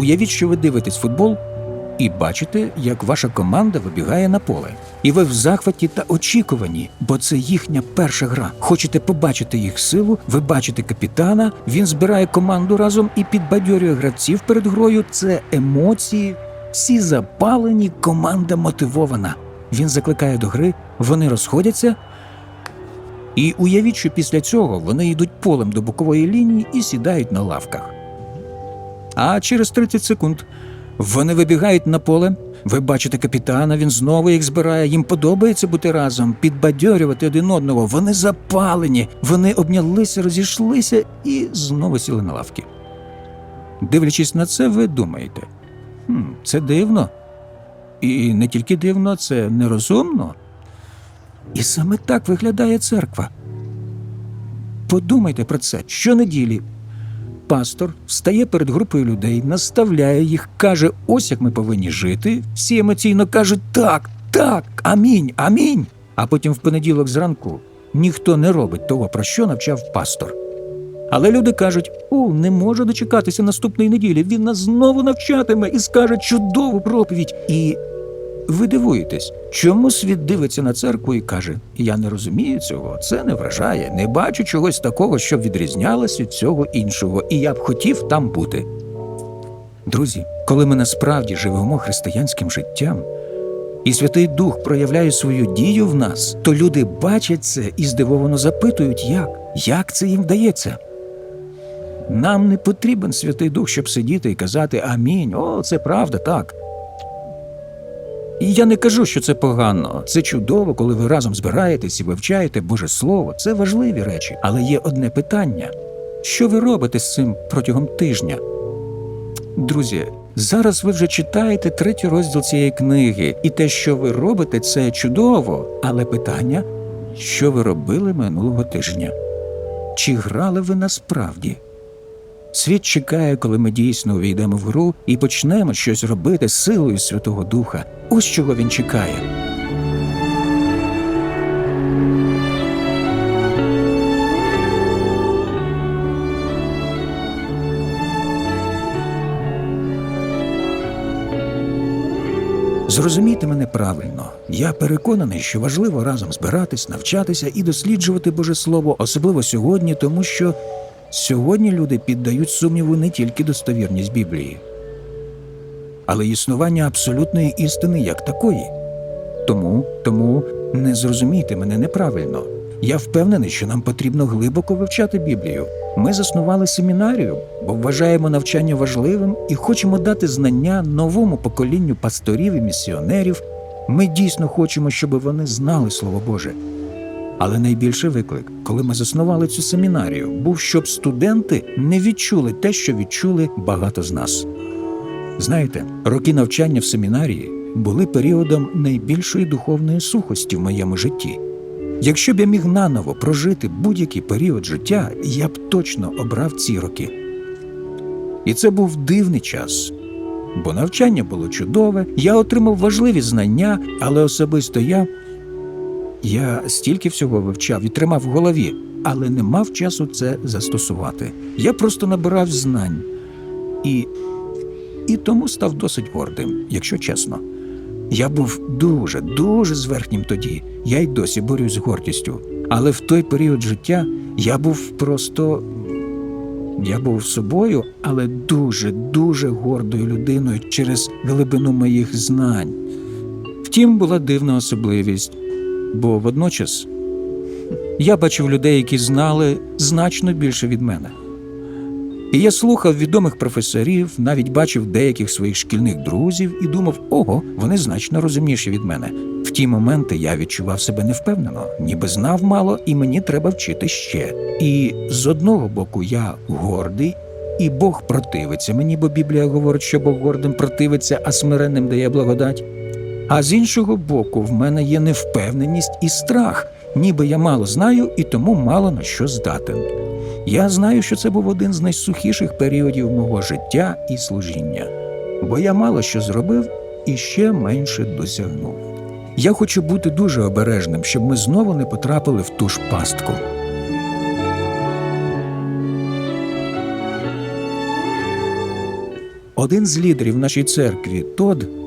Уявіть, що ви дивитесь футбол і бачите, як ваша команда вибігає на поле. І ви в захваті та очікуванні, бо це їхня перша гра. Хочете побачити їх силу, ви бачите капітана, він збирає команду разом і підбадьорює гравців перед грою. Це емоції, всі запалені, команда мотивована. Він закликає до гри, вони розходяться. І уявіть, що після цього вони йдуть полем до бокової лінії і сідають на лавках. А через 30 секунд вони вибігають на поле. Ви бачите капітана, він знову їх збирає. Їм подобається бути разом, підбадьорювати один одного. Вони запалені, вони обнялися, розійшлися і знову сіли на лавки. Дивлячись на це, ви думаєте, хм, це дивно. І не тільки дивно, це нерозумно. І саме так виглядає церква. Подумайте про це щонеділі. Пастор стає перед групою людей, наставляє їх, каже: ось як ми повинні жити. Всі емоційно кажуть так, так, амінь, амінь. А потім в понеділок зранку ніхто не робить того, про що навчав пастор. Але люди кажуть: о, не можу дочекатися наступної неділі. Він нас знову навчатиме і скаже чудову проповідь. І ви дивуєтесь, чому світ дивиться на церкву і каже: Я не розумію цього, це не вражає, не бачу чогось такого, що відрізнялось від цього іншого, і я б хотів там бути. Друзі, коли ми насправді живемо християнським життям, і Святий Дух проявляє свою дію в нас, то люди бачать це і здивовано запитують, як, як це їм вдається. Нам не потрібен Святий Дух, щоб сидіти і казати Амінь. О, це правда, так. І я не кажу, що це погано. Це чудово, коли ви разом збираєтесь і вивчаєте Боже Слово. Це важливі речі. Але є одне питання: що ви робите з цим протягом тижня? Друзі, зараз ви вже читаєте третій розділ цієї книги, і те, що ви робите, це чудово. Але питання, що ви робили минулого тижня? Чи грали ви насправді? Світ чекає, коли ми дійсно увійдемо в гру і почнемо щось робити з силою Святого Духа. Ось чого він чекає. Зрозумійте мене правильно. Я переконаний, що важливо разом збиратись, навчатися і досліджувати Боже Слово, особливо сьогодні, тому що сьогодні люди піддають сумніву не тільки достовірність Біблії, але існування абсолютної істини як такої. Тому, тому не зрозумійте мене неправильно. Я впевнений, що нам потрібно глибоко вивчати Біблію. Ми заснували семінарію, бо вважаємо навчання важливим і хочемо дати знання новому поколінню пасторів і місіонерів. Ми дійсно хочемо, щоб вони знали Слово Боже. Але найбільший виклик, коли ми заснували цю семінарію, був, щоб студенти не відчули те, що відчули багато з нас. Знаєте, роки навчання в семінарії були періодом найбільшої духовної сухості в моєму житті. Якщо б я міг наново прожити будь-який період життя, я б точно обрав ці роки. І це був дивний час, бо навчання було чудове, я отримав важливі знання, але особисто я, я стільки всього вивчав і тримав в голові, але не мав часу це застосувати. Я просто набирав знань і, і тому став досить гордим, якщо чесно. Я був дуже, дуже зверхнім тоді. Я й досі борюсь з гордістю. Але в той період життя я був просто. Я був собою, але дуже, дуже гордою людиною через глибину моїх знань. Втім, була дивна особливість, бо водночас я бачив людей, які знали значно більше від мене. І я слухав відомих професорів, навіть бачив деяких своїх шкільних друзів і думав, ого, вони значно розумніші від мене. В ті моменти я відчував себе невпевнено, ніби знав мало, і мені треба вчити ще. І з одного боку я гордий, і Бог противиться мені, бо Біблія говорить, що Бог гордим противиться, а смиренним дає благодать. А з іншого боку, в мене є невпевненість і страх, ніби я мало знаю і тому мало на що здатен. Я знаю, що це був один з найсухіших періодів мого життя і служіння, бо я мало що зробив і ще менше досягнув. Я хочу бути дуже обережним, щоб ми знову не потрапили в ту ж пастку. Один з лідерів нашій церкві, Тод,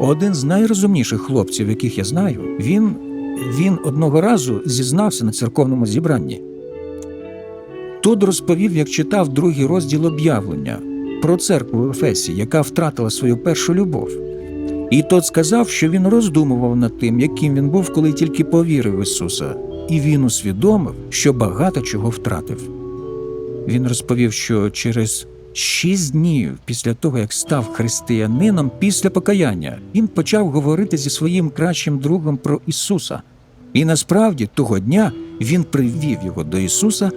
один з найрозумніших хлопців, яких я знаю, він, він одного разу зізнався на церковному зібранні. Тод розповів, як читав другий розділ об'явлення про церкву в Ефесі, яка втратила свою першу любов. І тот сказав, що він роздумував над тим, яким він був, коли тільки повірив в Ісуса, і він усвідомив, що багато чого втратив. Він розповів, що через шість днів після того, як став християнином після покаяння, він почав говорити зі своїм кращим другом про Ісуса. І насправді того дня він привів його до Ісуса,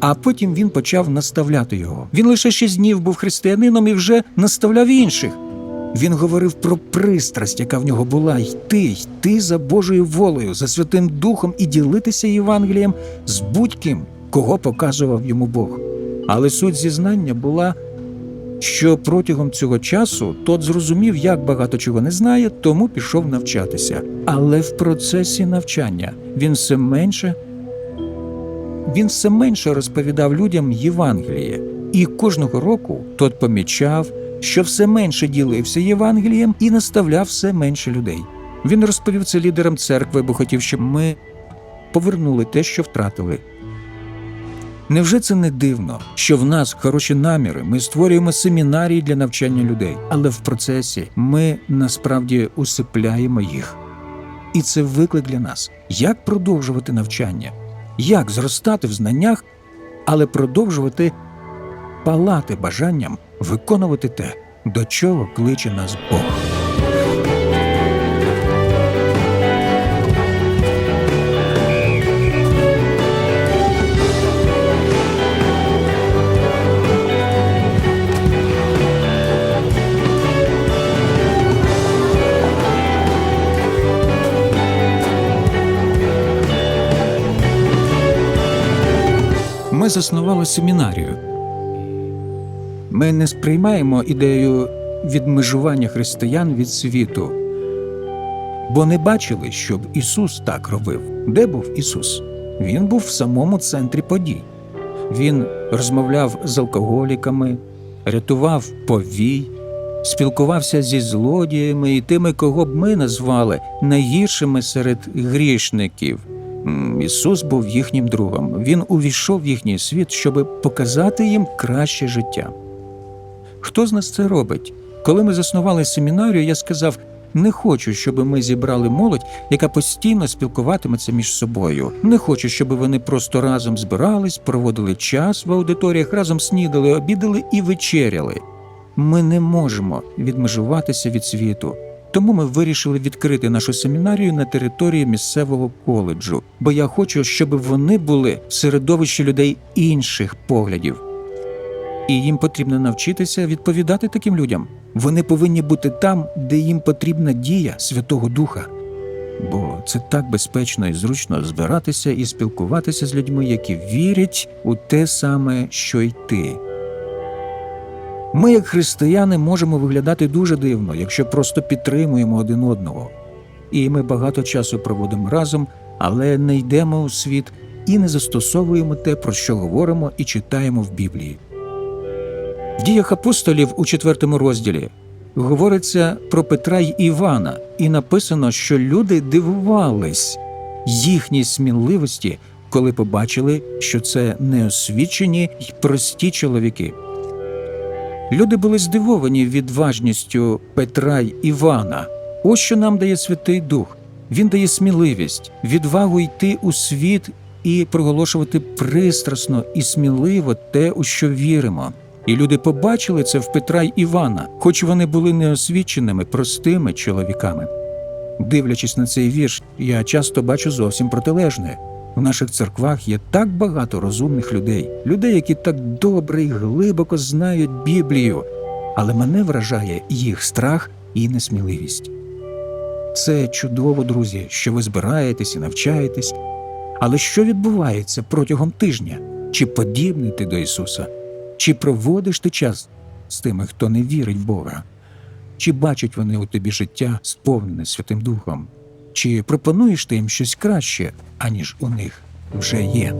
а потім він почав наставляти його. Він лише шість днів був християнином і вже наставляв інших. Він говорив про пристрасть, яка в нього була, йти, йти за Божою волею, за Святим Духом і ділитися Євангелієм з будь-ким, кого показував йому Бог. Але суть зізнання була, що протягом цього часу тот зрозумів, як багато чого не знає, тому пішов навчатися. Але в процесі навчання він все менше він все менше розповідав людям Євангеліє, і кожного року тот помічав, що все менше ділився Євангелієм і наставляв все менше людей. Він розповів це лідерам церкви, бо хотів, щоб ми повернули те, що втратили. Невже це не дивно, що в нас хороші наміри, ми створюємо семінарії для навчання людей, але в процесі ми насправді усипляємо їх. І це виклик для нас, як продовжувати навчання, як зростати в знаннях, але продовжувати палати бажанням виконувати те, до чого кличе нас Бог. Ми заснували семінарію. Ми не сприймаємо ідею відмежування християн від світу, бо не бачили, щоб Ісус так робив. Де був Ісус? Він був в самому центрі подій. Він розмовляв з алкоголіками, рятував повій, спілкувався зі злодіями і тими, кого б ми назвали найгіршими серед грішників. Ісус був їхнім другом. Він увійшов в їхній світ, щоб показати їм краще життя. Хто з нас це робить? Коли ми заснували семінарію, я сказав: не хочу, щоб ми зібрали молодь, яка постійно спілкуватиметься між собою. Не хочу, щоб вони просто разом збирались, проводили час в аудиторіях, разом снідали, обідали і вечеряли. Ми не можемо відмежуватися від світу. Тому ми вирішили відкрити нашу семінарію на території місцевого коледжу, бо я хочу, щоб вони були в середовищі людей інших поглядів. І їм потрібно навчитися відповідати таким людям. Вони повинні бути там, де їм потрібна дія Святого Духа. Бо це так безпечно і зручно збиратися і спілкуватися з людьми, які вірять у те саме, що й ти. Ми, як християни, можемо виглядати дуже дивно, якщо просто підтримуємо один одного. І ми багато часу проводимо разом, але не йдемо у світ і не застосовуємо те, про що говоримо і читаємо в Біблії. В діях апостолів у четвертому розділі говориться про Петра й Івана, і написано, що люди дивувались їхній сміливості, коли побачили, що це неосвічені й прості чоловіки. Люди були здивовані відважністю Петра й Івана. Ось що нам дає Святий Дух. Він дає сміливість, відвагу йти у світ і проголошувати пристрасно і сміливо те, у що віримо. І люди побачили це в Петра й Івана, хоч вони були неосвіченими, простими чоловіками. Дивлячись на цей вірш, я часто бачу зовсім протилежне. В наших церквах є так багато розумних людей, людей, які так добре і глибоко знають Біблію, але мене вражає їх страх і несміливість. Це чудово, друзі, що ви збираєтесь і навчаєтесь. Але що відбувається протягом тижня? Чи подібний ти до Ісуса? Чи проводиш ти час з тими, хто не вірить в Бога? Чи бачать вони у тобі життя, сповнене Святим Духом? Чи пропонуєш ти їм щось краще, аніж у них вже є?